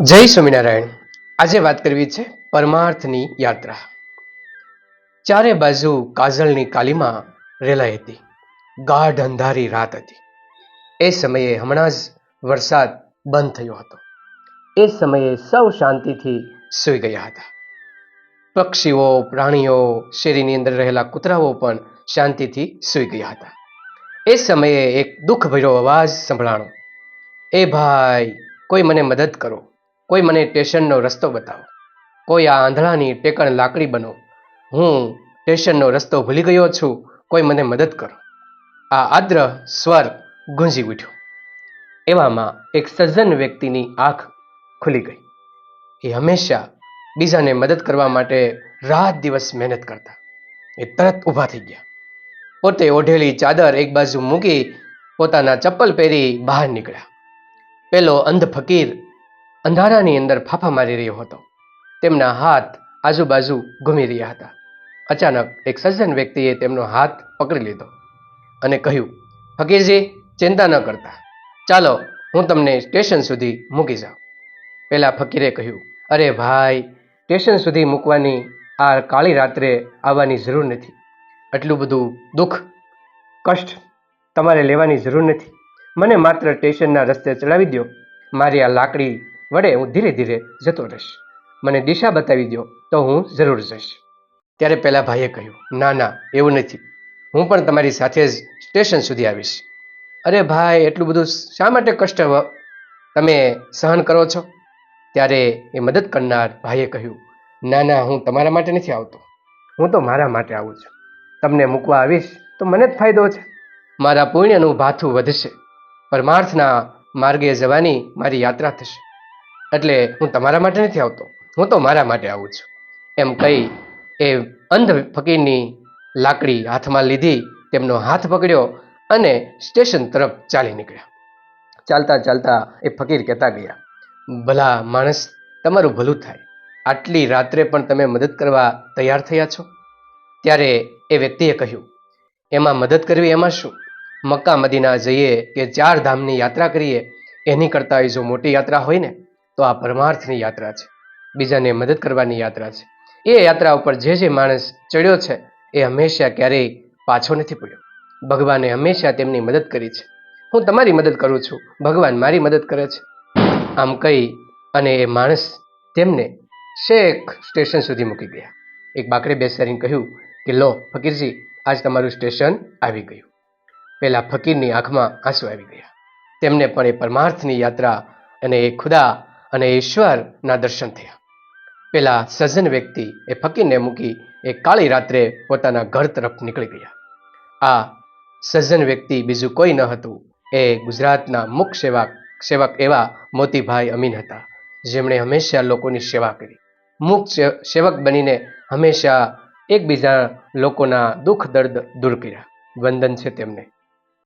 જય સ્વામિનારાયણ. આજે વાત કરવી છે પરમાર્થની યાત્રા. ચારે બાજુ કાજળની કાલીમાં રેલાઈ હતી. ગાઢ અંધારી રાત હતી. એ સમયે હમણાં જ વરસાદ બંધ થયો હતો. એ સમયે સૌ શાંતિથી સૂઈ ગયા હતા. પક્ષીઓ, પ્રાણીઓ, શેરીની અંદર રહેલા કૂતરાઓ પણ શાંતિથી સૂઈ ગયા હતા. એ સમયે એક દુઃખભર્યો અવાજ સંભળાણો. એ ભાઈ, કોઈ મને મદદ કરો. કોઈ મને સ્ટેશનનો રસ્તો બતાવો. કોઈ આ આંધળાની ટેકણ લાકડી બનો. હું સ્ટેશનનો રસ્તો ભૂલી ગયો છું. કોઈ મને મદદ કરો. આ આદ્ર સ્વર ગુંજી ઉઠ્યો. એવામાં એક સજ્જન વ્યક્તિની આંખ ખુલી ગઈ. એ હંમેશા બીજાને મદદ કરવા માટે રાત દિવસ મહેનત કરતા. એ તરત ઊભા થઈ ગયા. પોતે ઓઢેલી ચાદર એક બાજુ મૂકી પોતાના ચપ્પલ પહેરી બહાર નીકળ્યા. પેલો અંધ ફકીર અંધારાની અંદર ફાફા મારી રહ્યો હતો. તેમના હાથ આજુબાજુ ઘૂમી રહ્યા હતા. અચાનક એક સજ્જન વ્યક્તિએ તેમનો હાથ પકડી લીધો અને કહ્યું, ફકીરજી, ચિંતા ન કરતા. ચાલો, હું તમને સ્ટેશન સુધી મૂકી જાઉં. પહેલાં ફકીરે કહ્યું, અરે ભાઈ, સ્ટેશન સુધી મૂકવાની આ કાળી રાત્રે આવવાની જરૂર નથી. આટલું બધું દુઃખ, કષ્ટ તમારે લેવાની જરૂર નથી. મને માત્ર સ્ટેશનના રસ્તે ચડાવી દો મારી આ લાકડી વડે હું ધીરે ધીરે જતો રહીશ. મને દિશા બતાવી દો તો હું જરૂર જઈશ. ત્યારે પહેલાં ભાઈએ કહ્યું, ના ના, એવું નથી. હું પણ તમારી સાથે જ સ્ટેશન સુધી આવીશ. અરે ભાઈ, એટલું બધું શા માટે કષ્ટ તમે સહન કરો છો? ત્યારે એ મદદ કરનાર ભાઈએ કહ્યું, ના ના, હું તમારા માટે નથી આવતો. હું તો મારા માટે આવું છું. તમને મૂકવા આવીશ તો મને જ ફાયદો છે. મારા પુણ્યનું ભાથું વધશે. પરમાર્થના માર્ગે જવાની મારી યાત્રા થશે. એટલે હું તમારા માટે નથી આવતો. હું તો મારા માટે આવું છું. એમ કહી એ અંધ ફકીરની લાકડી હાથમાં લીધી, તેમનો હાથ પકડ્યો અને સ્ટેશન તરફ ચાલી નીકળ્યા. ચાલતા ચાલતા એ ફકીર કહેતા ગયા, ભલા માણસ, તમારું ભલું થાય. આટલી રાત્રે પણ તમે મદદ કરવા તૈયાર થયા છો? ત્યારે એ વ્યક્તિએ કહ્યું, એમાં મદદ કરવી એમાં શું? મક્કા મદીના જઈએ કે ચાર ધામની યાત્રા કરીએ, એની કરતાં જો મોટી યાત્રા હોય ને તો આ પરમાર્થની યાત્રા છે. બીજાને મદદ કરવાની યાત્રા છે. એ યાત્રા ઉપર જે જે માણસ ચડ્યો છે, એ હંમેશા ક્યારેય પાછો નથી પડ્યો. ભગવાને હંમેશા તેમની મદદ કરી છે. હું તમારી મદદ કરું છું. ભગવાન મારી મદદ કરે છે. આમ કહી અને એ માણસ તેમને શેખ સ્ટેશન સુધી મૂકી ગયા. એક બાકડે બેસાડીને કહ્યું કે, લો, ફકીરજી, આજ તમારું સ્ટેશન આવી ગયું. પહેલાં ફકીરની આંખમાં આંસુ આવી ગયા. તેમને પણ એ પરમાર્થની યાત્રા અને એ ખુદા અને ઈશ્વરના દર્શન થયા. પેલા સજ્જન વ્યક્તિ એ ફકીરને મૂકી એ કાળી રાત્રે પોતાના ઘર તરફ નીકળી ગયા. આ સજ્જન વ્યક્તિ બીજું કોઈ ન હતું. એ ગુજરાતના મુખ સેવક સેવક એવા મોતીભાઈ અમીન હતા, જેમણે હંમેશા લોકોની સેવા કરી. મુખ સેવક બનીને હંમેશા એકબીજા લોકોના દુઃખ દર્દ દૂર કર્યા. વંદન છે તેમને.